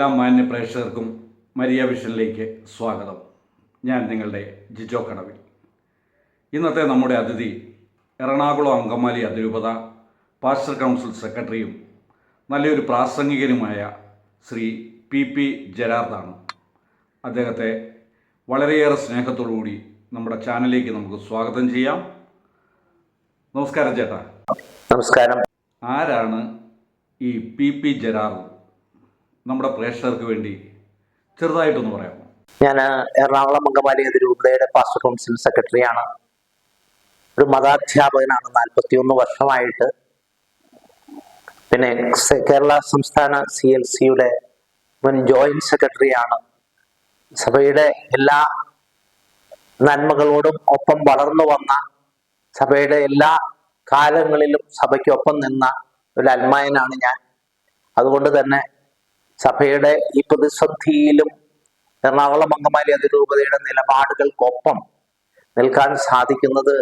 എല്ലാ മാന്യ പ്രേക്ഷകർക്കും മരിയ വിഷനിലേക്ക് സ്വാഗതം. ഞാൻ നിങ്ങളുടെ ജിജോ കടവിൽ. ഇന്നത്തെ നമ്മുടെ അതിഥി എറണാകുളം അങ്കമാലി അതിരൂപത പാസ്റ്റർ കൗൺസിൽ സെക്രട്ടറിയും നല്ലൊരു പ്രാസംഗികനുമായ ശ്രീ പി പി ജരാർദാണ്. അദ്ദേഹത്തെ വളരെയേറെ സ്നേഹത്തോടുകൂടി നമ്മുടെ ചാനലിലേക്ക് നമുക്ക് സ്വാഗതം ചെയ്യാം. നമസ്കാരം ചേട്ടാ. നമസ്കാരം. ആരാണ് ഈ പി പി ജരാർദ്? നമ്മുടെ പ്രേക്ഷകർക്ക് വേണ്ടി ചെറുതായിട്ടൊന്ന് പറയാമോ? ഞാൻ എറണാകുളം അങ്കമാലി അതിരൂപതയുടെ പാസ്റ്റർ കൗൺസിൽ സെക്രട്ടറിയാണ്. ഒരു മതാധ്യാപകനാണ് നാൽപ്പത്തിയൊന്ന് വർഷമായിട്ട്. പിന്നെ കേരള സംസ്ഥാന സി എൽ സിയുടെ മുൻ ജോയിന്റ് സെക്രട്ടറിയാണ്. സഭയുടെ എല്ലാ നന്മകളോടും ഒപ്പം വളർന്നു വന്ന സഭയുടെ എല്ലാ കാലങ്ങളിലും സഭയ്ക്കൊപ്പം നിന്ന ഒരു അൽമായനാണ് ഞാൻ. അതുകൊണ്ട് തന്നെ സഭയുടെ ഈ പ്രതിസന്ധിയിലും എറണാകുളം അങ്കമാലി അതിരൂപതയുടെ നിലപാടുകൾക്കൊപ്പം നിൽക്കാൻ സാധിക്കുന്നത്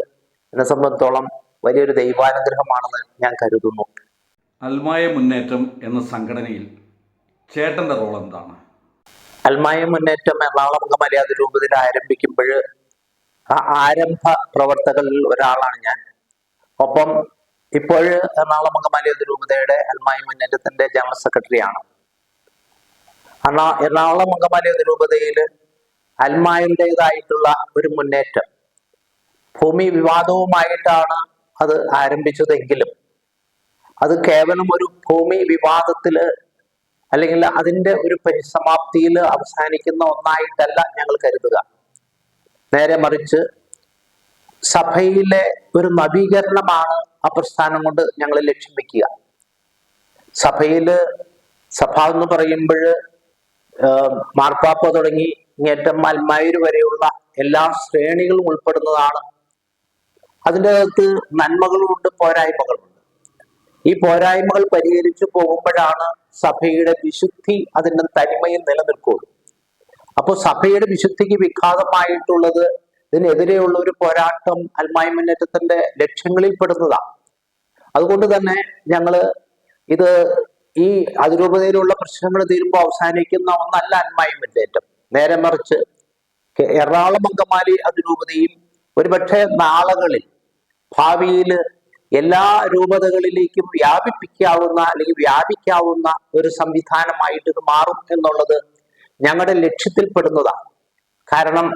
എന്നെ സംബന്ധിച്ചോളം വലിയൊരു ദൈവാനുഗ്രഹമാണെന്ന് ഞാൻ കരുതുന്നു. അൽമായ മുന്നേറ്റം എന്ന സംഘടനയിൽ ചേട്ടന്റെ റോൾ എന്താണ്? അൽമായ മുന്നേറ്റം എറണാകുളം അങ്കമാലി അതിരൂപതയിൽ ആരംഭിക്കുമ്പോൾ ആ ആരംഭ പ്രവർത്തകരിൽ ഒരാളാണ് ഞാൻ. ഒപ്പം ഇപ്പോൾ എറണാകുളം അങ്കമാലി അതിരൂപതയുടെ അൽമായ മുന്നേറ്റത്തിന്റെ ജനറൽ സെക്രട്ടറിയാണ്. അണ്ണാ എറണാകുളം അങ്കമാലി രൂപതയിൽ അൽമായുടേതായിട്ടുള്ള ഒരു മുന്നേറ്റം. ഭൂമി വിവാദവുമായിട്ടാണ് അത് ആരംഭിച്ചതെങ്കിലും അത് കേവലം ഒരു ഭൂമി വിവാദത്തിൽ അല്ലെങ്കിൽ അതിന്റെ ഒരു പരിസമാപ്തിയിൽ അവസാനിക്കുന്ന ഒന്നായിട്ടല്ല ഞങ്ങൾ കരുതുക. നേരെ മറിച്ച് സഭയിലെ ഒരു നവീകരണമാണ് ആ പ്രസ്ഥാനം കൊണ്ട് ഞങ്ങൾ ലക്ഷ്യം വെക്കുക. സഭയിൽ സഭ എന്ന് പറയുമ്പോൾ മാർപ്പാപ്പ തുടങ്ങി ഇങ്ങേറ്റം അൽമായൂര് വരെയുള്ള എല്ലാ ശ്രേണികളും ഉൾപ്പെടുന്നതാണ്. അതിന്റെ അകത്ത് നന്മകളുമുണ്ട് പോരായ്മകളുമുണ്ട്. ഈ പോരായ്മകൾ പരിഹരിച്ചു പോകുമ്പോഴാണ് സഭയുടെ വിശുദ്ധി അതിന്റെ തനിമയിൽ നിലനിൽക്കുള്ളൂ അപ്പോൾ സഭയുടെ വിശുദ്ധിക്ക് വിഘാതമായിട്ടുള്ളത് ഇതിനെതിരെയുള്ള ഒരു പോരാട്ടം അൽമായ മുന്നേറ്റത്തിന്റെ ലക്ഷ്യങ്ങളിൽ പെടുന്നതാണ് അതുകൊണ്ട് തന്നെ ഞങ്ങൾ ഇത് ഈ അതിരൂപതയിലുള്ള പ്രശ്നങ്ങൾ തീരുമ്പോൾ അവസാനിക്കുന്ന ഒന്നല്ല അന്മായ മുന്നേറ്റം നേരെ മറിച്ച് എറണാകുളം അങ്കമാലി അതിരൂപതയും ഒരുപക്ഷെ നാളുകളിൽ ഭാവിയിൽ എല്ലാ രൂപതകളിലേക്കും വ്യാപിപ്പിക്കാവുന്ന അല്ലെങ്കിൽ വ്യാപിക്കാവുന്ന ഒരു സംവിധാനമായിട്ട് ഇത് മാറും എന്നുള്ളത് ഞങ്ങളുടെ ലക്ഷ്യത്തിൽപ്പെടുന്നതാണ്. കാരണം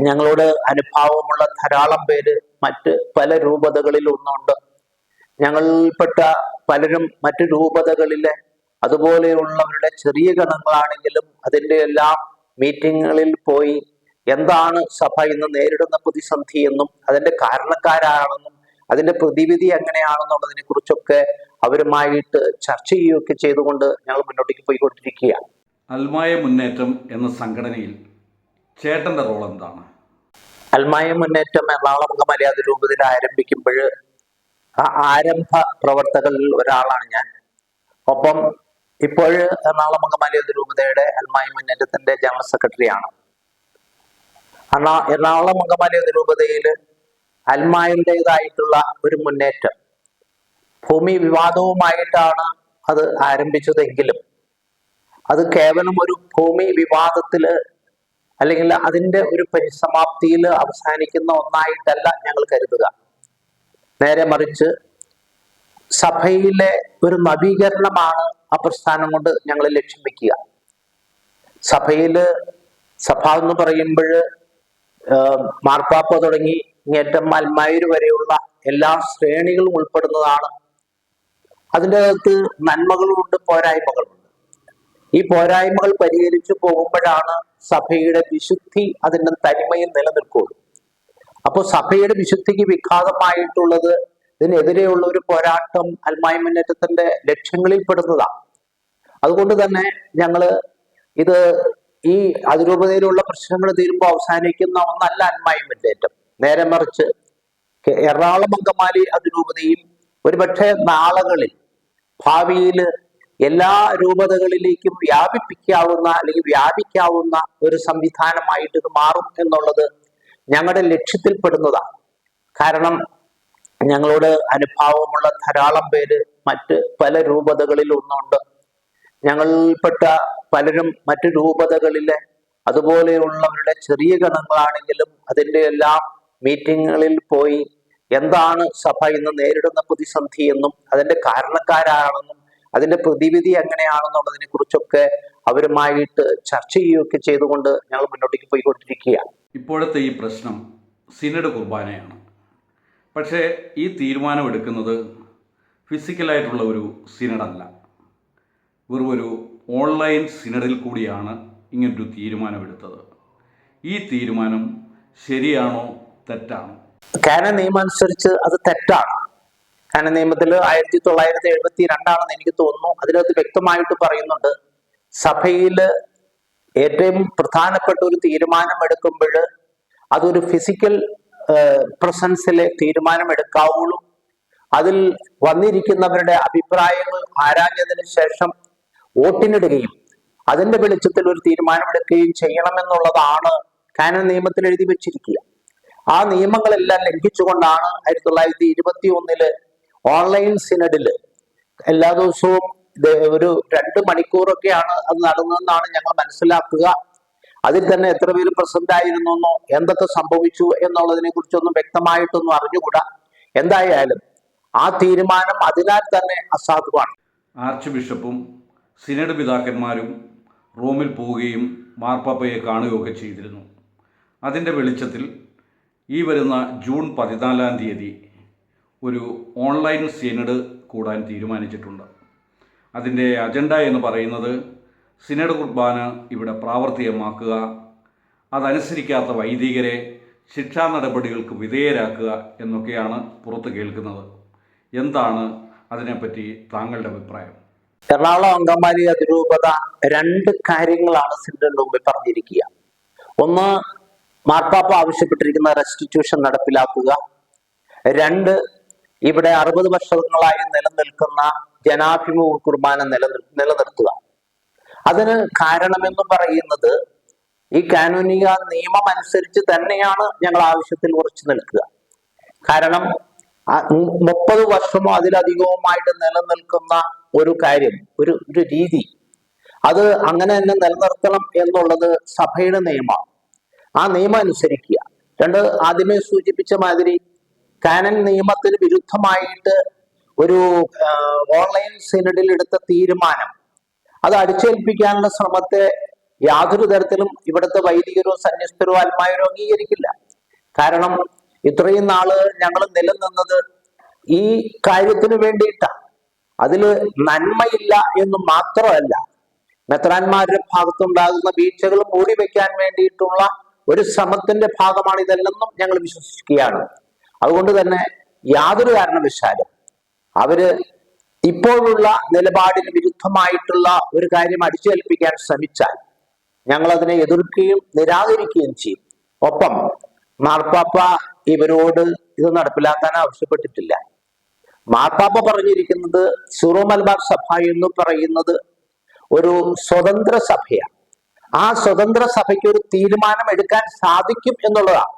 ഞങ്ങളോട് അനുഭാവമുള്ള ധാരാളം പേര് മറ്റ് പല രൂപതകളിൽ ഒന്നുണ്ട്. ഞങ്ങളിൽപ്പെട്ട പലരും മറ്റു രൂപതകളിലെ അതുപോലെയുള്ളവരുടെ ചെറിയ ഗണങ്ങളാണെങ്കിലും അതിന്റെ എല്ലാം മീറ്റിങ്ങുകളിൽ പോയി എന്താണ് സഭ ഇന്ന് നേരിടുന്ന പ്രതിസന്ധി എന്നും അതിന്റെ കാരണക്കാരാണെന്നും അതിന്റെ പ്രതിവിധി എങ്ങനെയാണെന്നുള്ളതിനെ കുറിച്ചൊക്കെ അവരുമായിട്ട് ചർച്ച ചെയ്യുകയൊക്കെ ചെയ്തുകൊണ്ട് ഞങ്ങൾ മുന്നോട്ടേക്ക് പോയിക്കൊണ്ടിരിക്കുകയാണ്. അൽമായ മുന്നേറ്റം എന്ന സംഘടനയിൽ ചേട്ടന്റെ റോൾ എന്താണ്? അൽമായ മുന്നേറ്റം എറണാകുളം മര്യാദ രൂപത്തിൽ ആരംഭിക്കുമ്പോൾ ആ ആരംഭ പ്രവർത്തകരിൽ ഒരാളാണ് ഞാൻ. ഒപ്പം ഇപ്പോൾ എറണാകുളം അങ്കമാലി രൂപതയുടെ അൽമായ മുന്നേറ്റത്തിന്റെ ജനറൽ സെക്രട്ടറിയാണ്. അണ്ണാ എറണാകുളം അങ്കമാലി അതിരൂപതയിൽ അൽമായുടേതായിട്ടുള്ള ഒരു മുന്നേറ്റം. ഭൂമി വിവാദവുമായിട്ടാണ് അത് ആരംഭിച്ചതെങ്കിലും അത് കേവലം ഒരു ഭൂമി വിവാദത്തിൽ അല്ലെങ്കിൽ അതിന്റെ ഒരു പരിസമാപ്തിയിൽ അവസാനിക്കുന്ന ഒന്നായിട്ടല്ല ഞങ്ങൾ കരുതുക. നേരെ മറിച്ച് സഭയിലെ ഒരു നവീകരണമാണ് ആ പ്രസ്ഥാനം കൊണ്ട് ഞങ്ങൾ ലക്ഷ്യം വെക്കുക. സഭയിൽ സഭ എന്ന് പറയുമ്പോൾ മാർപ്പാപ്പ തുടങ്ങി ഇങ്ങേറ്റം മൽമായൂർ വരെയുള്ള എല്ലാ ശ്രേണികളും ഉൾപ്പെടുന്നതാണ്. അതിന്റെ അകത്ത് നന്മകളുമുണ്ട് പോരായ്മകളുമുണ്ട് ഈ പോരായ്മകൾ പരിഹരിച്ചു പോകുമ്പോഴാണ് സഭയുടെ വിശുദ്ധി അതിന്റെ തനിമയിൽ നിലനിൽക്കുള്ളൂ അപ്പോൾ സഭയുടെ വിശുദ്ധിക്ക് വിഘാതമായിട്ടുള്ളത് ഇതിനെതിരെയുള്ള ഒരു പോരാട്ടം അൽമായ മുന്നേറ്റത്തിന്റെ ലക്ഷ്യങ്ങളിൽ പെടുന്നതാണ് അതുകൊണ്ട് തന്നെ ഞങ്ങൾ ഇത് ഈ അതിരൂപതയിലുള്ള പ്രശ്നങ്ങൾ തീരുമ്പോൾ അവസാനിക്കുന്ന ഒന്നല്ല അൽമായ മുന്നേറ്റം നേരെ മറിച്ച് എറണാകുളം അങ്കമാലി അതിരൂപതയും ഒരുപക്ഷെ നാളുകളിൽ ഭാവിയിൽ എല്ലാ രൂപതകളിലേക്കും വ്യാപിപ്പിക്കാവുന്ന അല്ലെങ്കിൽ വ്യാപിക്കാവുന്ന ഒരു സംവിധാനമായിട്ട് ഇത് മാറും എന്നുള്ളത് ഞങ്ങളുടെ ലക്ഷ്യത്തിൽപ്പെടുന്നതാണ്. കാരണം ഞങ്ങളോട് അനുഭാവമുള്ള ധാരാളം പേര് മറ്റ് പല രൂപതകളിൽ ഒന്നുണ്ട് ഞങ്ങളിൽപ്പെട്ട പലരും മറ്റു രൂപതകളിലെ അതുപോലെയുള്ളവരുടെ ചെറിയ ഗണങ്ങളാണെങ്കിലും അതിന്റെ എല്ലാം മീറ്റിങ്ങുകളിൽ പോയി എന്താണ് സഭ ഇന്ന് നേരിടുന്ന പ്രതിസന്ധി എന്നും അതിന്റെ കാരണക്കാരാണെന്നും അതിന്റെ പ്രതിവിധി എങ്ങനെയാണെന്നുള്ളതിനെ കുറിച്ചൊക്കെ അവരുമായിട്ട് ചർച്ച ചെയ്യുകയൊക്കെ ചെയ്തുകൊണ്ട് ഞങ്ങൾ മുന്നോട്ടേക്ക് പോയിക്കൊണ്ടിരിക്കുകയാണ്. ഇപ്പോഴത്തെ ഈ പ്രശ്നം സിനഡ് കുർബാനയാണ്. പക്ഷേ ഈ തീരുമാനം എടുക്കുന്നത് ഫിസിക്കലായിട്ടുള്ള ഒരു സിനഡല്ല. വെറും ഒരു ഓൺലൈൻ സിനഡിൽ കൂടിയാണ് ഇങ്ങനൊരു തീരുമാനമെടുത്തത്. ഈ തീരുമാനം ശരിയാണോ തെറ്റാണോ? കാനൻ നിയമം അനുസരിച്ച് അത് തെറ്റാണ്. കാനൻ നിയമത്തിൽ ആയിരത്തി തൊള്ളായിരത്തി എഴുപത്തി രണ്ടാണെന്ന് എനിക്ക് തോന്നുന്നു. അതിനകത്ത് വ്യക്തമായിട്ട് പറയുന്നുണ്ട്. സഭയിൽ ഏറ്റവും പ്രധാനപ്പെട്ട ഒരു തീരുമാനം എടുക്കുമ്പോൾ അതൊരു ഫിസിക്കൽ പ്രസൻസിലെ തീരുമാനം എടുക്കാവുള്ളൂ അതിൽ വന്നിരിക്കുന്നവരുടെ അഭിപ്രായങ്ങൾ ആരാഞ്ഞതിന് ശേഷം വോട്ടിനിടുകയും അതിന്റെ വെളിച്ചത്തിൽ ഒരു തീരുമാനമെടുക്കുകയും ചെയ്യണമെന്നുള്ളതാണ് കാനൻ നിയമത്തിൽ എഴുതി വെച്ചിരിക്കുക. ആ നിയമങ്ങളെല്ലാം ലംഘിച്ചുകൊണ്ടാണ് ആയിരത്തി തൊള്ളായിരത്തി ഇരുപത്തി ഒന്നിൽ ഓൺലൈൻ സിനഡിൽ എല്ലാ ദിവസവും ഒരു രണ്ട് മണിക്കൂറൊക്കെയാണ് അത് നടന്നതെന്നാണ് ഞങ്ങൾ മനസ്സിലാക്കുക. അതിൽ തന്നെ എത്ര പേര് പ്രസന്റ് ആയിരുന്നെന്നോ എന്തൊക്കെ സംഭവിച്ചു എന്നുള്ളതിനെ കുറിച്ചൊന്നും വ്യക്തമായിട്ടൊന്നും അറിഞ്ഞുകൂടാ. എന്തായാലും ആ തീരുമാനം അതിനാൽ തന്നെ അസാധുവാണ്. ആർച്ച് ബിഷപ്പും സിനഡ് പിതാക്കന്മാരും റോമിൽ പോവുകയും മാർപ്പാപ്പയെ കാണുകയൊക്കെ ചെയ്തിരുന്നു. അതിന്റെ വെളിച്ചത്തിൽ ഈ വരുന്ന ജൂൺ പതിനാലാം തീയതി ഒരു ഓൺലൈൻ സിനഡ് കൂടാൻ തീരുമാനിച്ചിട്ടുണ്ട്. അതിന്റെ അജണ്ട എന്ന് പറയുന്നത് സിനഡ് കുർബാന ഇവിടെ പ്രാവർത്തികമാക്കുക അതനുസരിക്കാത്ത വൈദികരെ ശിക്ഷാ നടപടികൾക്ക് വിധേയരാക്കുക എന്നൊക്കെയാണ് പുറത്ത് കേൾക്കുന്നത്. എന്താണ് അതിനെപ്പറ്റി താങ്കളുടെ അഭിപ്രായം? എറണാകുളം അങ്കമാലി അതിരൂപത രണ്ട് കാര്യങ്ങളാണ് സിനഡിന് മുമ്പിൽ പറഞ്ഞിരിക്കുക. ഒന്ന് മാർപ്പാപ്പ ആവശ്യപ്പെട്ടിരിക്കുന്ന റെസ്റ്റിറ്റ്യൂഷൻ നടപ്പിലാക്കുക. രണ്ട് ഇവിടെ അറുപത് വർഷങ്ങളായി നിലനിൽക്കുന്ന ജനാഭിമുഖ കുർബാന നില നിലനിർത്തുക. അതിന് കാരണമെന്ന് പറയുന്നത് ഈ കാനൂനിക നിയമം അനുസരിച്ച് തന്നെയാണ് ഞങ്ങൾ ആവശ്യത്തിൽ ഉറച്ചു നിൽക്കുക. കാരണം മുപ്പത് വർഷമോ അതിലധികവുമായിട്ട് നിലനിൽക്കുന്ന ഒരു കാര്യം ഒരു ഒരു രീതി അത് അങ്ങനെ തന്നെ നിലനിർത്തണം എന്നുള്ളത് സഭയുടെ നിയമമാണ് ആ നിയമം അനുസരിക്കുക. രണ്ട് ആദ്യമേ സൂചിപ്പിച്ച മാതിരി കാനൻ നിയമത്തിന് വിരുദ്ധമായിട്ട് ഒരു ഓൺലൈൻ സിനഡിൽ എടുത്ത തീരുമാനം. അത് അടിച്ചേൽപ്പിക്കാനുള്ള ശ്രമത്തെ യാതൊരു തരത്തിലും ഇവിടുത്തെ വൈദികരോ സന്യസ്തരോ ആത്മാവരോ അംഗീകരിക്കില്ല. കാരണം ഇത്രയും നാൾ ഞങ്ങൾ നിലനിന്നത് ഈ കാര്യത്തിന് വേണ്ടിയിട്ടാണ് അതിൽ നന്മയില്ല എന്ന് മാത്രമല്ല മെത്രാന്മാരുടെ ഭാഗത്തുണ്ടാകുന്ന വീഴ്ചകൾ മൂടി വെക്കാൻ വേണ്ടിയിട്ടുള്ള ഒരു ശ്രമത്തിന്റെ ഭാഗമാണ് ഇതല്ലെന്നും ഞങ്ങൾ വിശ്വസിക്കുകയാണ്. അതുകൊണ്ട് തന്നെ യാതൊരു കാരണവശാലും അവർ ഇപ്പോഴുള്ള നിലപാടിന് വിരുദ്ധമായിട്ടുള്ള ഒരു കാര്യം അടിച്ചേൽപ്പിക്കാൻ ശ്രമിച്ചാൽ ഞങ്ങൾ അതിനെ എതിർക്കുകയും നിരാകരിക്കുകയും ചെയ്യും. ഒപ്പം മാർപ്പാപ്പ ഇവരോട് ഇത് നടപ്പിലാക്കാൻ ആവശ്യപ്പെട്ടിട്ടില്ല. മാർപ്പാപ്പ പറഞ്ഞിരിക്കുന്നത് സിറോ മലബാർ സഭ എന്ന് പറയുന്നത് ഒരു സ്വതന്ത്ര സഭയാണ്. ആ സ്വതന്ത്ര സഭയ്ക്ക് ഒരു തീരുമാനം എടുക്കാൻ സാധിക്കും എന്നുള്ളതാണ്.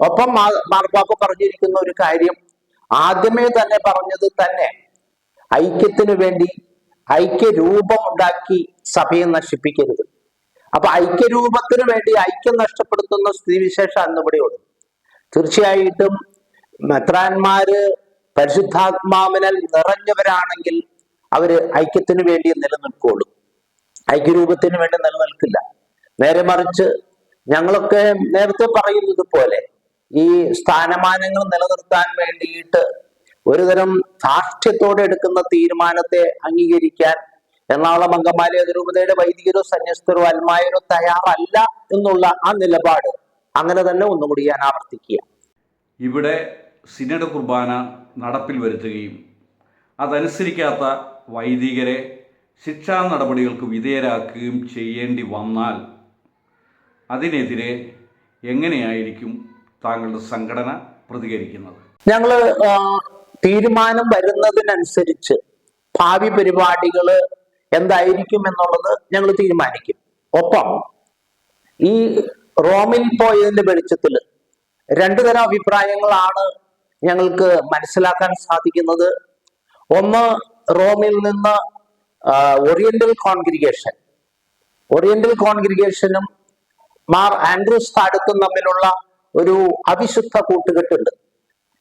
ഒപ്പം മാർപ്പാപ്പ പറഞ്ഞിരിക്കുന്ന ഒരു കാര്യം ആദ്യമേ തന്നെ പറഞ്ഞത് തന്നെ. ഐക്യത്തിന് വേണ്ടി ഐക്യരൂപം ഉണ്ടാക്കി സഭയെ നശിപ്പിക്കരുത്. അപ്പൊ ഐക്യരൂപത്തിന് വേണ്ടി ഐക്യം നഷ്ടപ്പെടുത്തുന്ന സ്ഥിതിവിശേഷം അന്ന് ഇവിടെയുള്ളൂ തീർച്ചയായിട്ടും മെത്രാന്മാര് പരിശുദ്ധാത്മാവിനാൽ നിറഞ്ഞവരാണെങ്കിൽ അവർ ഐക്യത്തിന് വേണ്ടി നിലനിൽക്കുള്ളൂ. ഐക്യരൂപത്തിന് വേണ്ടി നിലനിൽക്കില്ല. നേരെ മറിച്ച് ഞങ്ങളൊക്കെ നേരത്തെ പറയുന്നത് പോലെ ഈ സ്ഥാനമാനങ്ങൾ നിലനിർത്താൻ വേണ്ടിയിട്ട് ഒരുതരം ധാർഷ്ട്യത്തോടെ എടുക്കുന്ന തീരുമാനത്തെ അംഗീകരിക്കാൻ എറണാകുളം അങ്കമാലി അതിരൂപതയുടെ വൈദികരോ സന്യസ്തരോ അൽമായരോ തയ്യാറല്ല എന്നുള്ള ആ നിലപാട് അങ്ങനെ തന്നെ ഒന്നുകൂടി ഞാൻ ആവർത്തിക്കുക. ഇവിടെ സിനഡ് കുർബാന നടപ്പിൽ വരുത്തുകയും അതനുസരിക്കാത്ത വൈദികരെ ശിക്ഷാ നടപടികൾക്ക് വിധേയരാക്കുകയും ചെയ്യേണ്ടി വന്നാൽ അതിനെതിരെ എങ്ങനെയായിരിക്കും താങ്കളുടെ സംഘടന പ്രതികരിക്കുന്നത്. ഞങ്ങൾ ആ, തീരുമാനം വരുന്നതിനനുസരിച്ച് ഭാവി പരിപാടികൾ എന്തായിരിക്കും എന്നുള്ളത് ഞങ്ങൾ തീരുമാനിക്കും. ഒപ്പം ഈ റോമിൽ പോയതിന്റെ വെളിച്ചത്തിൽ രണ്ടു തരം അഭിപ്രായങ്ങളാണ് ഞങ്ങൾക്ക് മനസ്സിലാക്കാൻ സാധിക്കുന്നത്. ഒന്ന് റോമിൽ നിന്ന് ഓറിയന്റൽ കോൺഗ്രിഗേഷൻ ഓറിയന്റൽ കോൺഗ്രിഗേഷനും മാർ ആൻഡ്രൂസ് താടുക്കും തമ്മിലുള്ള ഒരു അവിശുദ്ധ കൂട്ടുകെട്ടുണ്ട്.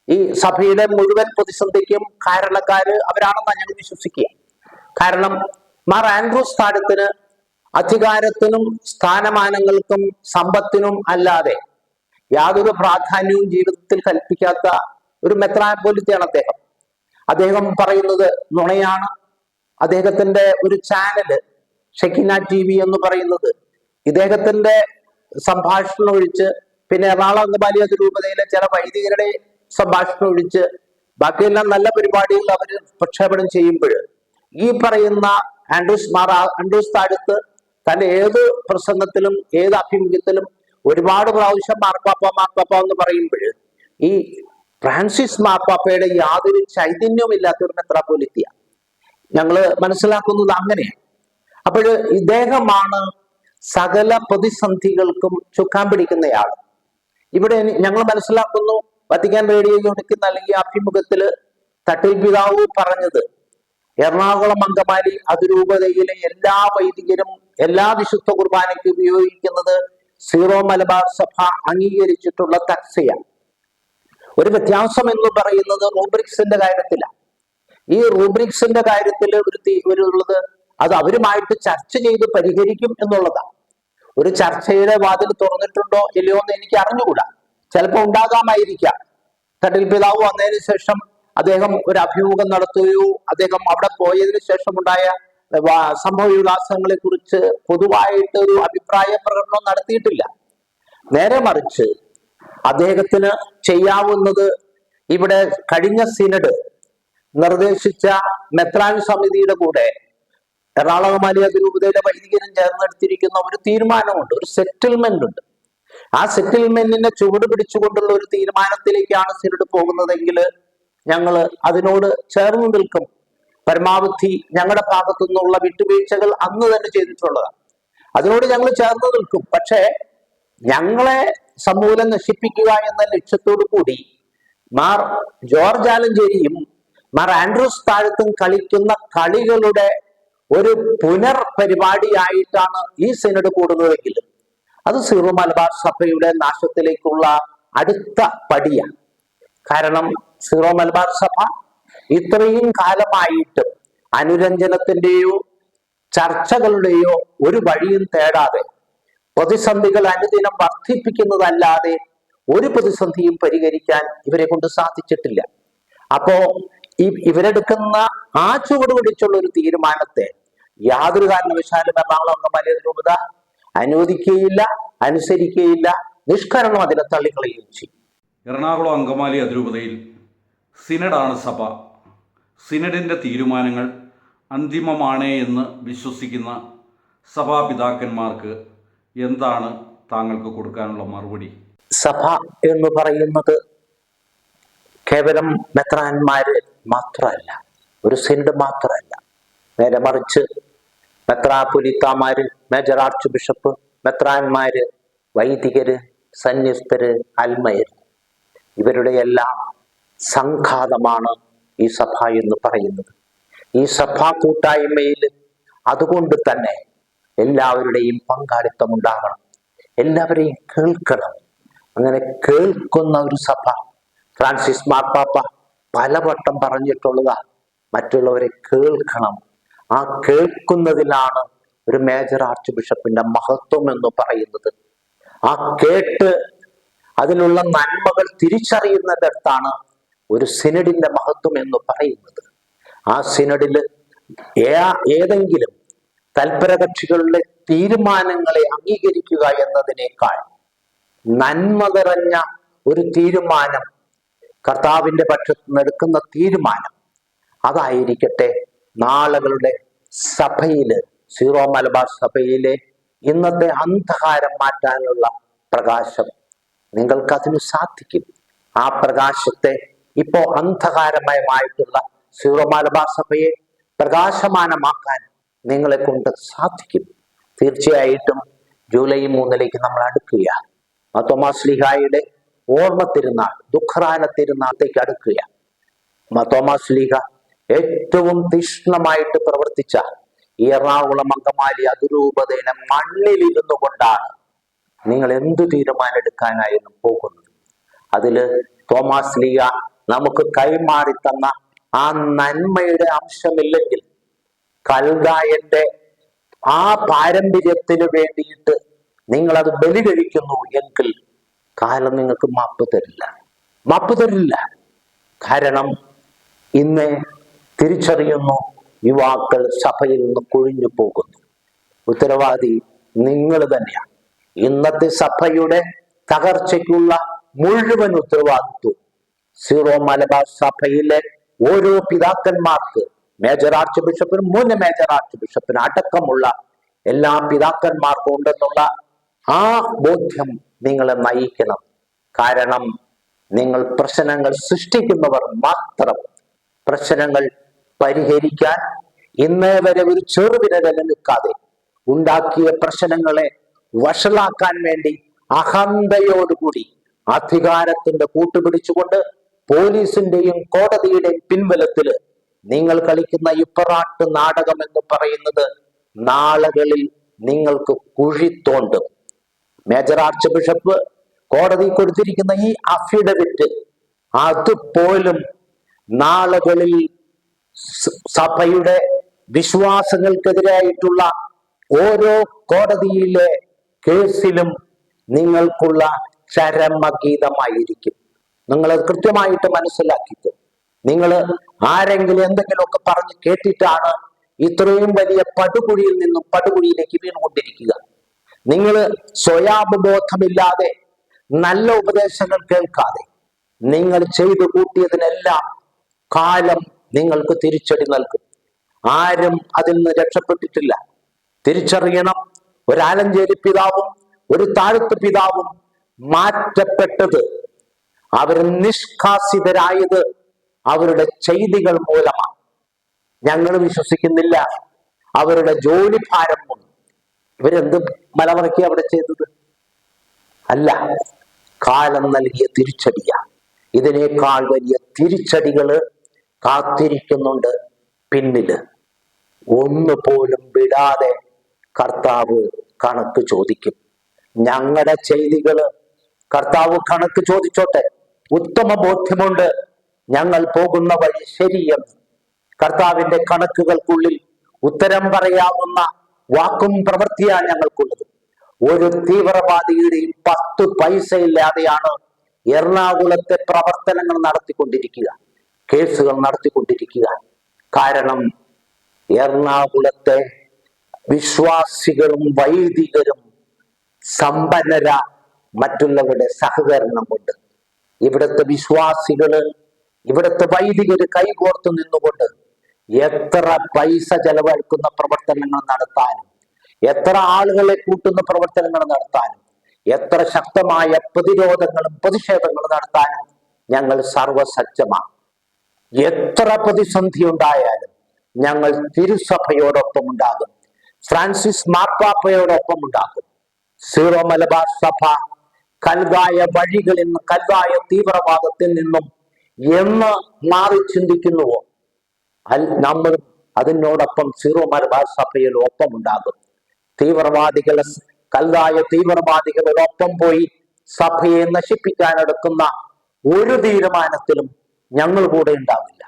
ഈ സഭയുടെ മുഴുവൻ പ്രതിസന്ധിക്കും കാരണക്കാര് അവരാണെന്നാണ് ഞങ്ങൾ വിശ്വസിക്കുക. കാരണം മാർ ആൻഡ്രൂസ് സ്ഥാനത്തിന് അധികാരത്തിനും സ്ഥാനമാനങ്ങൾക്കും സമ്പത്തിനും അല്ലാതെ യാതൊരു പ്രാധാന്യവും ജീവിതത്തിൽ കൽപ്പിക്കാത്ത ഒരു മെത്രാപോലിത്തെയാണ് അദ്ദേഹം. അദ്ദേഹം പറയുന്നത് നുണയാണ്. അദ്ദേഹത്തിന്റെ ഒരു ചാനൽ ഷെക്കിന ടി വി എന്ന് പറയുന്നത് ഇദ്ദേഹത്തിന്റെ സംഭാഷണം ഒഴിച്ച് പിന്നെ എറണാകുളം അങ്കമാലി അതിരൂപതയിലെ ചില വൈദികരുടെ സംഭാഷണം ഒഴിച്ച് ബാക്കിയെല്ലാം നല്ല പരിപാടികൾ അവർ പ്രക്ഷേപണം ചെയ്യുമ്പോൾ ഈ പറയുന്ന ആൻഡ്രൂസ് മാർ ആൻഡ്രൂസ് താഴത്ത് തന്റെ ഏത് പ്രസംഗത്തിലും ഏത് അഭിമുഖ്യത്തിലും ഒരുപാട് പ്രാവശ്യം മാർപ്പാപ്പ മാർപ്പാപ്പ എന്ന് പറയുമ്പോൾ ഈ ഫ്രാൻസിസ് മാർപ്പാപ്പയുടെ യാതൊരു ചൈതന്യവും ഇല്ലാത്ത ഒരു മെത്രാപോലിത്തിയ ഞങ്ങൾ മനസ്സിലാക്കുന്നത് അങ്ങനെയാണ് അപ്പോൾ ഇദ്ദേഹമാണ് സകല പ്രതിസന്ധികൾക്കും ചുക്കാൻ പിടിക്കുന്നയാൾ. ഇവിടെ ഞങ്ങൾ മനസ്സിലാക്കുന്നു വത്തിക്കാൻ റേഡിയോയ്ക്ക് നൽകിയ അഭിമുഖത്തിൽ തട്ടിൽ പിതാവ് പറഞ്ഞത്. എറണാകുളം അങ്കമാലി അതിരൂപതയിലെ എല്ലാ വൈദികരും എല്ലാ വിശുദ്ധ കുർബാനയ്ക്ക് ഉപയോഗിക്കുന്നത് സീറോ മലബാർ സഭ അംഗീകരിച്ചിട്ടുള്ള തക്സയാണ് ഒരു വ്യത്യാസം എന്ന് പറയുന്നത് റൂബ്രിക്സിന്റെ കാര്യത്തിലാണ്. ഈ റൂബ്രിക്സിന്റെ കാര്യത്തിൽ ഒരു ഒരു ഉള്ളത് അത് അവരുമായിട്ട് ചർച്ച ചെയ്ത് പരിഹരിക്കും എന്നുള്ളതാണ്. ഒരു ചർച്ചയുടെ വാതിൽ തുറന്നിട്ടുണ്ടോ ഇല്ലയോ എന്ന് എനിക്ക് അറിഞ്ഞുകൂടാ. ചിലപ്പോൾ ഉണ്ടാകാമായിരിക്കാം. തട്ടിൽ പിതാവ് വന്നതിന് ശേഷം അദ്ദേഹം ഒരു അഭിമുഖം നടത്തുകയോ അദ്ദേഹം അവിടെ പോയതിനു ശേഷമുണ്ടായ സംഭവ വികാസങ്ങളെ കുറിച്ച് പൊതുവായിട്ട് ഒരു അഭിപ്രായ പ്രകടനം നടത്തിയിട്ടില്ല. നേരെ മറിച്ച് അദ്ദേഹത്തിന് ചെയ്യാവുന്നത് ഇവിടെ കഴിഞ്ഞ സിനഡ് നിർദ്ദേശിച്ച മെത്രാൻ സമിതിയുടെ കൂടെ എറണാകുളം മാലിയ അതിരൂപതയുടെ വൈദികരും ചേർന്നെടുത്തിരിക്കുന്ന ഒരു തീരുമാനമുണ്ട് ഒരു സെറ്റിൽമെന്റ് ഉണ്ട്. ആ സെറ്റിൽമെന്റിനെ ചുവട് പിടിച്ചുകൊണ്ടുള്ള ഒരു തീരുമാനത്തിലേക്കാണ് സിനഡ് പോകുന്നതെങ്കിൽ ഞങ്ങൾ അതിനോട് ചേർന്ന് നിൽക്കും. പരമാവധി ഞങ്ങളുടെ ഭാഗത്തു നിന്നുള്ള വിട്ടുവീഴ്ചകൾ അന്ന് തന്നെ ചെയ്തിട്ടുള്ളതാണ്. അതിനോട് ഞങ്ങൾ ചേർന്ന് നിൽക്കും. പക്ഷേ ഞങ്ങളെ സമൂലം നശിപ്പിക്കുക എന്ന ലക്ഷ്യത്തോടു കൂടി മാർ ജോർജ് ആലഞ്ചേരിയും മാർ ആൻഡ്രൂസ് താഴത്തും കളിക്കുന്ന കളികളുടെ ഒരു പുനർ പരിപാടിയായിട്ടാണ് ഈ സിനഡ് കൂടുന്നതെങ്കിൽ അത് സിറു മലബാർ സഭയുടെ നാശത്തിലേക്കുള്ള അടുത്ത പടിയാണ് കാരണം സിറോ മലബാർ സഭ ഇത്രയും കാലമായിട്ട് അനുരഞ്ജനത്തിന്റെയോ ചർച്ചകളുടെയോ ഒരു വഴിയും തേടാതെ പ്രതിസന്ധികൾ അനുദിനം വർദ്ധിപ്പിക്കുന്നതല്ലാതെ ഒരു പ്രതിസന്ധിയും പരിഹരിക്കാൻ ഇവരെ കൊണ്ട് സാധിച്ചിട്ടില്ല. അപ്പോ ഇവരെടുക്കുന്ന ആ ചുവട് പിടിച്ചുള്ള ഒരു തീരുമാനത്തെ യാതൊരു കാരണവശാലും എറണാകുളം അങ്കമാലി രൂപത അനുവദിക്കുകയില്ല അനുസരിക്കുകയില്ല നിഷ്കരണം അതിനെ തള്ളിക്കളയുകയും ചെയ്യും. എറണാകുളം അങ്കമാലി അതിരൂപതയിൽ സിനഡാണ് സഭ. സിനഡിന്റെ തീരുമാനങ്ങൾ അന്തിമമാണ് എന്ന് വിശ്വസിക്കുന്ന സഭാപിതാക്കന്മാർക്ക് എന്താണ് താങ്കൾക്ക് കൊടുക്കാനുള്ള മറുപടി? സഭ എന്ന് പറയുന്നത് കേവലം മെത്രാന്മാര് മാത്രമല്ല ഒരു സെന്റ് മാത്രമല്ല. നേരെ മറിച്ച് മെത്രാപുലിത്താമാര് മേജർ ആർച്ച് ബിഷപ്പ് മെത്രാന്മാര് വൈദികര് സന്യസ്തര് അൽമയര് ഇവരുടെ എല്ലാം സംഘാതമാണ് ഈ സഭ എന്ന് പറയുന്നത്. ഈ സഭാ കൂട്ടായ്മയിൽ അതുകൊണ്ട് തന്നെ എല്ലാവരുടെയും പങ്കാളിത്തം ഉണ്ടാകണം. എല്ലാവരെയും കേൾക്കണം. അങ്ങനെ കേൾക്കുന്ന ഒരു സഭ ഫ്രാൻസിസ് മാർപ്പാപ്പ പലവട്ടം പറഞ്ഞിട്ടുള്ളതാ. മറ്റുള്ളവരെ കേൾക്കണം. ആ കേൾക്കുന്നതിലാണ് ഒരു മേജർ ആർച്ച് ബിഷപ്പിന്റെ മഹത്വം എന്ന് പറയുന്നത്. ആ കേട്ട് അതിലുള്ള നന്മകൾ തിരിച്ചറിയുന്നിടത്താണ് ഒരു സിനഡിന്റെ മഹത്വം എന്ന് പറയുന്നത്. ആ സിനഡിൽ ഏ- ഏതെങ്കിലും തൽപരകക്ഷികളുടെ തീരുമാനങ്ങളെ അംഗീകരിക്കുക എന്നതിനേക്കാൾ നന്മ നിറഞ്ഞ ഒരു തീരുമാനം കർത്താവിന്റെ പക്ഷത്ത് നിന്ന് എടുക്കുന്ന തീരുമാനം അതായിരിക്കട്ടെ നാളുകളുടെ സഭയിൽ സീറോ മലബാർ സഭയിലെ ഇന്നത്തെ അന്ധകാരം മാറ്റാനുള്ള പ്രകാശം നിങ്ങൾക്ക് അതിന് സാധിക്കും. ആ പ്രകാശത്തെ ഇപ്പോ അന്ധകാരമയമായിട്ടുള്ള സീറോ മലബാർ സഭയെ പ്രകാശമാനമാക്കാൻ നിങ്ങളെ കൊണ്ട് സാധിക്കും. തീർച്ചയായിട്ടും ജൂലൈ മൂന്നിലേക്ക് നമ്മൾ അടുക്കുക തോമാസ് ലീഹായുടെ ഓർമ്മ തിരുനാൾ ദുഃഖറാന തിരുനാളത്തേക്ക് അടുക്കുകയാണ്. തോമസ് ലീഗ ഏറ്റവും തീഷ്ണമായിട്ട് പ്രവർത്തിച്ച ഈ എറണാകുളം അങ്കമാലി അതിരൂപതയിലെ മണ്ണിലിരുന്നു കൊണ്ടാണ് നിങ്ങൾ എന്തു തീരുമാനം എടുക്കാനായിരുന്നു പോകുന്നത്? അതിൽ തോമസ് ലീഗ നമുക്ക് കൈമാറി തന്ന ആ നന്മയുടെ അംശമില്ലെങ്കിൽ കൽഗായന്റെ ആ പാരമ്പര്യത്തിന് വേണ്ടിയിട്ട് നിങ്ങൾ അത് ബലി കഴിക്കുന്നു എങ്കിൽ കാലം നിങ്ങൾക്ക് മാപ്പ് തരില്ല. മാപ്പ് തരില്ല. കാരണം ഇന്ന് തിരിച്ചറിയുന്നു യുവാക്കൾ സഭയിൽ നിന്ന് കൊഴിഞ്ഞു പോകുന്നു. ഉത്തരവാദി നിങ്ങൾ തന്നെയാണ്. ഇന്നത്തെ സഭയുടെ തകർച്ചയ്ക്കുള്ള മുഴുവൻ ഉത്തരവാദിത്വം സീറോ മലബാർ സഭയിലെ ഓരോ പിതാക്കന്മാർക്ക് മേജർ ആർച്ച് ബിഷപ്പിനും മുൻ മേജർ ആർച്ച് ബിഷപ്പിനും അടക്കമുള്ള എല്ലാ പിതാക്കന്മാർക്കും ഉണ്ടെന്നുള്ള ആ ബോധ്യം നിങ്ങളെ നയിക്കണം. കാരണം നിങ്ങൾ പ്രശ്നങ്ങൾ സൃഷ്ടിക്കുന്നവർ മാത്രം. പ്രശ്നങ്ങൾ പരിഹരിക്കാൻ ഇന്നേ വരെ ഒരു ചെറുവിരലിൽ നിൽക്കാതെ ഉണ്ടാക്കിയ പ്രശ്നങ്ങളെ വഷളാക്കാൻ വേണ്ടി അഹന്തയോടുകൂടി അധികാരത്തിന്റെ കൂട്ടുപിടിച്ചുകൊണ്ട് പോലീസിന്റെയും കോടതിയുടെയും പിൻബലത്തിൽ നിങ്ങൾ കളിക്കുന്ന ഇപ്പറാട്ട് നാടകം എന്ന് പറയുന്നത് നാളുകളിൽ നിങ്ങൾക്ക് കുഴി തോണ്ടും മേജർ ആർച്ച് ബിഷപ്പ് കോടതി കൊടുത്തിരിക്കുന്ന ഈ അഫിഡവിറ്റ് അതുപോലും നാളുകളിൽ സഭയുടെ വിശ്വാസങ്ങൾക്കെതിരായിട്ടുള്ള ഓരോ കോടതിയിലെ കേസിലും നിങ്ങൾക്കുള്ള ചരമഗീതമായിരിക്കും. നിങ്ങൾ കൃത്യമായിട്ട് മനസ്സിലാക്കിക്കും. നിങ്ങൾ ആരെങ്കിലും എന്തെങ്കിലുമൊക്കെ പറഞ്ഞ് കേട്ടിട്ടാണ് ഇത്രയും വലിയ പടുകുഴിയിൽ നിന്നും പടുകുഴിയിലേക്ക് വീണുകൊണ്ടിരിക്കുക. നിങ്ങൾ സ്വയാബോധമില്ലാതെ നല്ല ഉപദേശങ്ങൾ കേൾക്കാതെ നിങ്ങൾ ചെയ്തു കൂട്ടിയതിനെല്ലാം കാലം നിങ്ങൾക്ക് തിരിച്ചടി നൽകും. ആരും അതിൽ നിന്ന് രക്ഷപ്പെട്ടിട്ടില്ല. തിരിച്ചറിയണം. ഒരു ആലഞ്ചേരി പിതാവും ഒരു താഴത്ത് പിതാവും മാറ്റപ്പെട്ടത്. അവർ നിഷ്കാസിതരായത് അവരുടെ ചെയ്തികൾ മൂലമാണ്. ഞങ്ങൾ വിശ്വസിക്കുന്നില്ല. അവരുടെ ജോലി ഭാരം ഇവരെന്ത് മലമറക്കി അവിടെ ചെയ്തത്? അല്ല കാലം നൽകിയ തിരിച്ചടിയ. ഇതിനേക്കാൾ വലിയ തിരിച്ചടികൾ കാത്തിരിക്കുന്നുണ്ട് പിന്നിൽ. ഒന്ന് പോലും വിടാതെ കർത്താവ് കണക്ക് ചോദിക്കും. ഞങ്ങളുടെ ചെയ്തികൾ കർത്താവ് കണക്ക് ചോദിച്ചോട്ടെ. ഉത്തമ ബോധ്യമുണ്ട്. ഞങ്ങൾ പോകുന്ന വഴി ശരിയെന്ന് കർത്താവിന്റെ കണക്കുകൾക്കുള്ളിൽ ഉത്തരം പറയാവുന്ന വാക്കും പ്രവൃത്തിയാണ് ഞങ്ങൾക്കുള്ളത്. ഒരു തീവ്രവാദിയുടെയും പത്ത് പൈസ ഇല്ലാതെയാണ് എറണാകുളത്തെ പ്രവർത്തനങ്ങൾ നടത്തിക്കൊണ്ടിരിക്കുക കേസുകൾ നടത്തിക്കൊണ്ടിരിക്കുക. കാരണം എറണാകുളത്തെ വിശ്വാസികളും വൈദികരും സമ്പന്നര മറ്റുള്ളവരുടെ സഹകരണം കൊണ്ട് ഇവിടുത്തെ വിശ്വാസികൾ ഇവിടുത്തെ വൈദികര് കൈകോർത്ത് നിന്നുകൊണ്ട് എത്ര പൈസ ചെലവഴിക്കുന്ന പ്രവർത്തനങ്ങൾ നടത്താനും എത്ര ആളുകളെ കൂട്ടുന്ന പ്രവർത്തനങ്ങൾ നടത്താനും എത്ര ശക്തമായ പ്രതിരോധങ്ങളും പ്രതിഷേധങ്ങളും നടത്താനും ഞങ്ങൾ സർവസജ്ജമാണ് എത്ര പ്രതിസന്ധി ഉണ്ടായാലും ഞങ്ങൾ തിരുസഭയോടൊപ്പം ഉണ്ടാകും ഫ്രാൻസിസ് മാർപ്പാപ്പയോടൊപ്പം ഉണ്ടാകും. സീറോ മലബാർ സഭ കൽവായ വഴികളിൽ നിന്ന് കൽവായ തീവ്രവാദത്തിൽ നിന്നും എന്ന് മാറി ചിന്തിക്കുന്നുവോ? അൽ നമ്മൾ അതിനോടൊപ്പം സീറോ മലബാർ സഭയിൽ ഒപ്പം ഉണ്ടാകും തീവ്രവാദികൾ കല്ലായ തീവ്രവാദികളോടൊപ്പം പോയി സഭയെ നശിപ്പിക്കാൻ എടുക്കുന്ന ഒരു തീരുമാനത്തിലും ഞങ്ങൾ കൂടെ ഉണ്ടാവില്ല.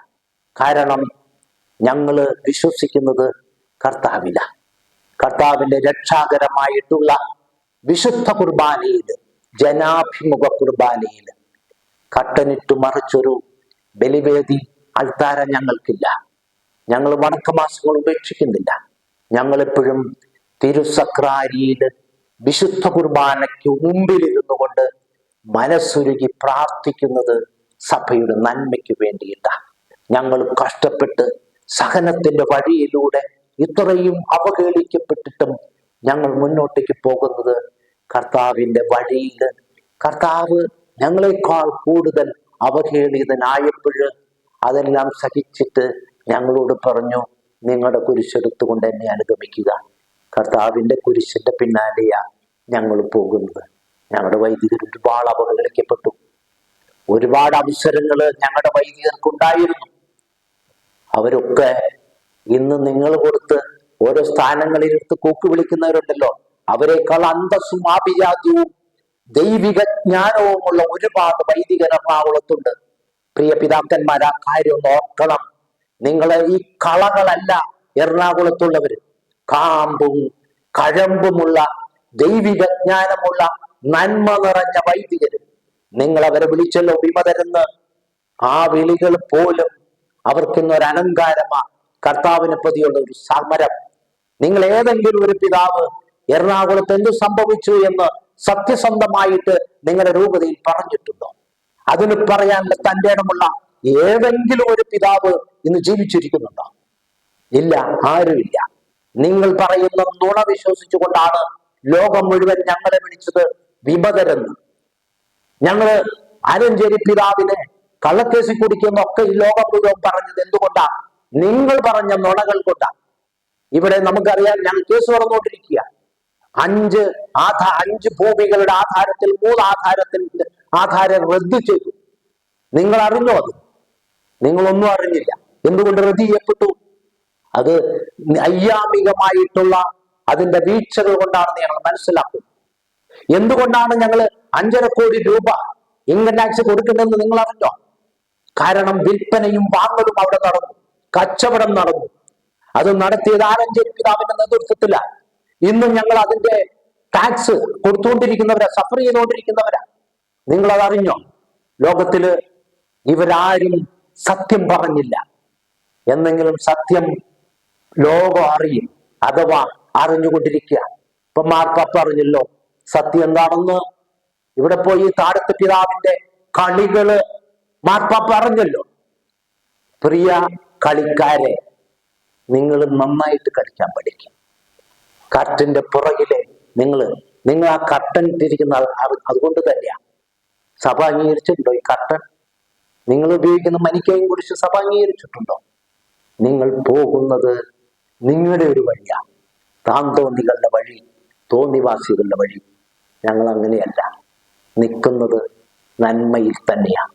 കാരണം ഞങ്ങൾ വിശ്വസിക്കുന്നത് കർത്താവില. കർത്താവിന്റെ രക്ഷാകരമായിട്ടുള്ള വിശുദ്ധ കുർബാനയിൽ ജനാഭിമുഖ കുർബാനയിൽ കട്ടനിട്ടു മറിച്ചൊരു ബലിവേദി അൾത്താര ഞങ്ങൾക്കില്ല. ഞങ്ങൾ വടക്കമാസങ്ങൾ ഉപേക്ഷിക്കുന്നില്ല. ഞങ്ങൾ എപ്പോഴും തിരുസക്രാരിയിൽ വിശുദ്ധ കുർബാനയ്ക്ക് മുമ്പിലിരുന്നു കൊണ്ട് മനസ്സുരുകി പ്രാർത്ഥിക്കുന്നത് സഭയുടെ നന്മയ്ക്ക് വേണ്ടിയിട്ടാണ് ഞങ്ങൾ കഷ്ടപ്പെട്ട് സഹനത്തിന്റെ വഴിയിലൂടെ ഇത്രയും അവഹേളിക്കപ്പെട്ടിട്ടും ഞങ്ങൾ മുന്നോട്ടേക്ക് പോകുന്നത് കർത്താവിന്റെ വഴിയിൽ. കർത്താവ് ഞങ്ങളെക്കാൾ കൂടുതൽ അവഹേളിതനായപ്പോൾ അതെല്ലാം സഹിച്ചിട്ട് ഞങ്ങളോട് പറഞ്ഞു നിങ്ങളുടെ കുരിശെടുത്തുകൊണ്ട് എന്നെ അനുഗമിക്കുക. കർത്താവിന്റെ കുരിശിന്റെ പിന്നാലെയാ ഞങ്ങൾ പോകുന്നത്. ഞങ്ങളുടെ വൈദികർ ഒരുപാട് അപകടിക്കപ്പെട്ടു ഒരുപാട് അവസരങ്ങൾ ഞങ്ങളുടെ വൈദികർക്കുണ്ടായിരുന്നു. അവരൊക്കെ ഇന്ന് നിങ്ങൾ കൊടുത്ത് ഓരോ സ്ഥാനങ്ങളിലെടുത്ത് കൂക്ക് വിളിക്കുന്നവരുണ്ടല്ലോ. അവരെക്കാൾ അന്തസ്സും ആഭിജാത്യവും ദൈവിക ജ്ഞാനവുമുള്ള ഒരുപാട് വൈദികർ എറണാകുളത്തുണ്ട് പ്രിയ പിതാക്കന്മാർ ആ കാര്യം ഓർക്കണം. നിങ്ങളെ ഈ കളകളല്ല എറണാകുളത്തുള്ളവർ കാമ്പും കഴമ്പുമുള്ള ദൈവിക ജ്ഞാനമുള്ള നന്മ നിറഞ്ഞ വൈദികരും. നിങ്ങൾ അവരെ വിളിച്ചല്ലോ വിമതരെന്ന്. ആ വിളികൾ പോലും അവർക്കിന്ന് ഒരു അലങ്കാരമാ. കർത്താവിനെ പ്രതിയുള്ള ഒരു സമരം. നിങ്ങൾ ഏതെങ്കിലും ഒരു പിതാവ് എറണാകുളത്ത് എന്ത് സംഭവിച്ചു എന്ന് സത്യസന്ധമായിട്ട് നിങ്ങളുടെ രൂപതയിൽ പറഞ്ഞിട്ടുണ്ടോ? അതിന് പറയാനുള്ള തന്റെ ഇടമുള്ള ഏതെങ്കിലും ഒരു പിതാവ് ഇന്ന് ജീവിച്ചിരിക്കുന്നുണ്ടോ? ഇല്ല ആരുമില്ല. നിങ്ങൾ പറയുന്ന നുണ വിശ്വസിച്ചുകൊണ്ടാണ് ലോകം മുഴുവൻ ഞങ്ങളെ വിളിച്ചത് വിമതരെന്ന്. ഞങ്ങൾ ആലഞ്ചേരി പിതാവിനെ കള്ളക്കേസിൽ കുടിക്കുന്നൊക്കെ ഈ ലോകം മുഴുവൻ പറഞ്ഞത് എന്തുകൊണ്ടാ? നിങ്ങൾ പറഞ്ഞ നുണകൾ കൊണ്ടാ. ഇവിടെ നമുക്കറിയാം ഞങ്ങൾ കേസ് പറഞ്ഞുകൊണ്ടിരിക്കുക അഞ്ച് ആധാ അഞ്ച് ഭൂമികളുടെ ആധാരത്തിൽ മൂന്ന് ആധാരത്തിൽ ആധാരം റദ്ദു ചെയ്തു. നിങ്ങൾ അറിഞ്ഞോ അത്? നിങ്ങളൊന്നും അറിഞ്ഞില്ല. എന്തുകൊണ്ട് റതി ചെയ്യപ്പെട്ടു? അത് അയ്യാമികമായിട്ടുള്ള അതിന്റെ വീഴ്ചകൾ കൊണ്ടാണ് ഞങ്ങൾ മനസ്സിലാക്കും എന്തുകൊണ്ടാണ് ഞങ്ങൾ അഞ്ചര കോടി രൂപ ഇൻകം ടാക്സ് കൊടുക്കുന്നതെന്ന് നിങ്ങൾ അറിഞ്ഞോ കാരണം വിൽപ്പനയും വാങ്ങലും അവിടെ നടന്നു. കച്ചവടം നടന്നു. അത് നടത്തിയത് ആരഞ്ചേരി പിതാവിന്റെ നേതൃത്വത്തില. ഇന്നും ഞങ്ങൾ അതിന്റെ ടാക്സ് കൊടുത്തുകൊണ്ടിരിക്കുന്നവരാ സഫർ ചെയ്തുകൊണ്ടിരിക്കുന്നവരാ. നിങ്ങൾ അറിഞ്ഞോ? ലോകത്തിൽ ഇവരാരും സത്യം പറഞ്ഞില്ല. എന്നെങ്കിലും സത്യം ലോകം അറിയും അഥവാ അറിഞ്ഞുകൊണ്ടിരിക്കുക. ഇപ്പൊ മാർപ്പാപ്പ അറിഞ്ഞല്ലോ സത്യം എന്താണെന്ന് ഇവിടെ പോയി താഴത്തെ പിതാവിന്റെ കളികൾ മാർപ്പാപ്പ അറിഞ്ഞല്ലോ. പ്രിയ കളിക്കാരെ നിങ്ങൾ നന്നായിട്ട് കളിക്കാൻ പഠിക്കും. കട്ടിന്റെ പുറകിലെ നിങ്ങൾ നിങ്ങൾ ആ കട്ടൻ ഇട്ടിരിക്കുന്ന അത് അത് അതുകൊണ്ട് തന്നെയാ. സഭ അംഗീകരിച്ചിട്ടുണ്ടോ ഈ കർട്ടൻ നിങ്ങൾ ഉപയോഗിക്കുന്ന മനിക്കയും കുറിച്ച് സഭ അംഗീകരിച്ചിട്ടുണ്ടോ? നിങ്ങൾ പോകുന്നത് നിങ്ങളുടെ ഒരു വഴിയാണ് താൻ തോന്നികളുടെ വഴി തോന്നിവാസികളുടെ വഴി. ഞങ്ങൾ അങ്ങനെയല്ല. നിൽക്കുന്നത് നന്മയിൽ തന്നെയാണ്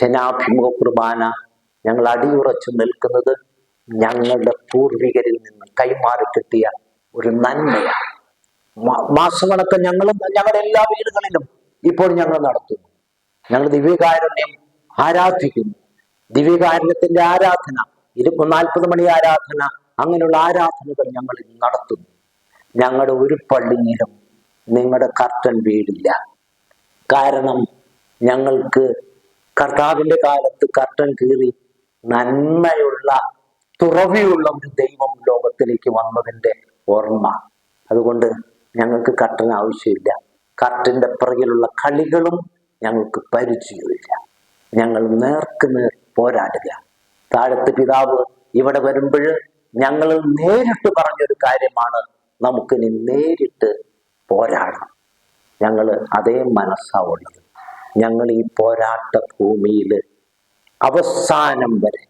ജനാഭിമുഖ കുർബാന ഞങ്ങൾ അടിയുറച്ചു നിൽക്കുന്നത് ഞങ്ങളുടെ പൂർവികരിൽ നിന്ന് കൈമാറി കിട്ടിയ ഒരു നന്മയാണ് മാ- ഞങ്ങളും ഞങ്ങളുടെ എല്ലാ വീടുകളിലും ഇപ്പോൾ ഞങ്ങൾ നടത്തുന്നു. ഞങ്ങൾ ദിവ്യകാരുണ്യം ആരാധിക്കുന്നു. ദിവ്യകാരണത്തിന്റെ ആരാധന ഇരുപത്തി നാൽപ്പത് മണി ആരാധന അങ്ങനെയുള്ള ആരാധനകൾ ഞങ്ങൾ നടത്തുന്നു. ഞങ്ങളുടെ ഒരു പള്ളിയിലും നിങ്ങളുടെ കർട്ടൻ വീടില്ല. കാരണം ഞങ്ങൾക്ക് കർത്താവിന്റെ കാലത്ത് കർട്ടൻ കീറി നന്മയുള്ള തുറവിയുള്ള ഒരു ദൈവം ലോകത്തിലേക്ക് വന്നതിന്റെ ഓർമ്മ. അതുകൊണ്ട് ഞങ്ങൾക്ക് കർട്ടൻ ആവശ്യമില്ല. കർട്ടിന്റെ പിറകിലുള്ള കളികളും ഞങ്ങൾക്ക് പരിചയമില്ല ഞങ്ങൾ നേർക്ക് നേർ പോരാടുക. താഴത്ത് പിതാവ് ഇവിടെ വരുമ്പോൾ ഞങ്ങൾ നേരിട്ട് പറഞ്ഞൊരു കാര്യമാണ്. നമുക്കിനി നേരിട്ട് പോരാടണം. ഞങ്ങൾ അതേ മനസ്സാവുള്ളത്. ഞങ്ങൾ ഈ പോരാട്ട ഭൂമിയിൽ അവസാനം വരെ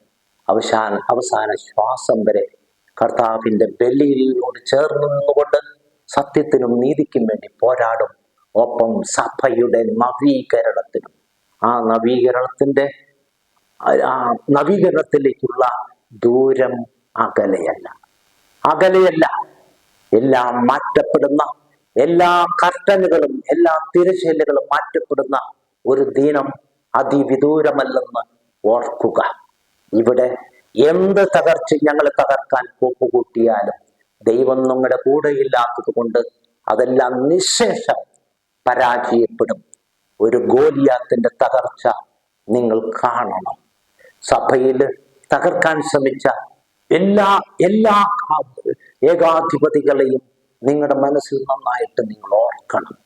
അവസാന അവസാന ശ്വാസം വരെ കർത്താവിന്റെ ബലിയിലോട് ചേർന്ന് നിന്നുകൊണ്ട് സത്യത്തിനും നീതിക്കും വേണ്ടി പോരാടും. ഒപ്പം സഭയുടെ നവീകരണത്തിനും ആ നവീകരണത്തിന്റെ ആ നവീകരണത്തിലേക്കുള്ള ദൂരം അകലെയല്ല. അകലെയല്ല. എല്ലാം മാറ്റപ്പെടുന്ന എല്ലാ കർട്ടനുകളും എല്ലാ തിരശീലകളും മാറ്റപ്പെടുന്ന ഒരു ദിനം അതിവിദൂരമല്ലെന്ന് ഓർക്കുക. ഇവിടെ എന്ത് തകർച്ച ഞങ്ങൾ തകർക്കാൻ കൂട്ടുകൂട്ടിയാലും ദൈവം നിങ്ങളുടെ കൂടെയില്ലാത്തത് കൊണ്ട് അതെല്ലാം നിശേഷം പരാജയപ്പെടും. ഒരു ഗോലിയാത്തിന്റെ തകർച്ച നിങ്ങൾ കാണണം. സഭയിൽ തകർക്കാൻ ശ്രമിച്ച എല്ലാ എല്ലാ ഏകാധിപതികളെയും നിങ്ങളുടെ മനസ്സിൽ നന്നായിട്ട് നിങ്ങൾ ഓർക്കണം.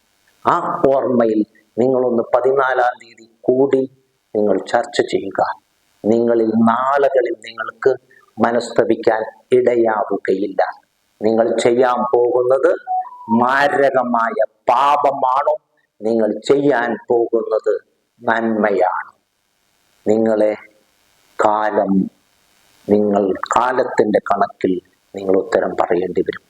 ആ ഓർമ്മയിൽ നിങ്ങളൊന്ന് പതിനാലാം തീയതി കൂടി നിങ്ങൾ ചർച്ച ചെയ്യുക. നിങ്ങളിൽ നാളുകളിൽ നിങ്ങൾക്ക് മനസ്തപിക്കാൻ ഇടയാവുകയില്ല. നിങ്ങൾ ചെയ്യാൻ പോകുന്നത് മാരകമായ പാപമാണോ നിങ്ങൾ ചെയ്യാൻ പോകുന്നത് നന്മയാണ്. നിങ്ങളെ കാലം നിങ്ങൾ കാലത്തിന്റെ കണക്കിൽ നിങ്ങൾ ഉത്തരം പറയേണ്ടി വരും.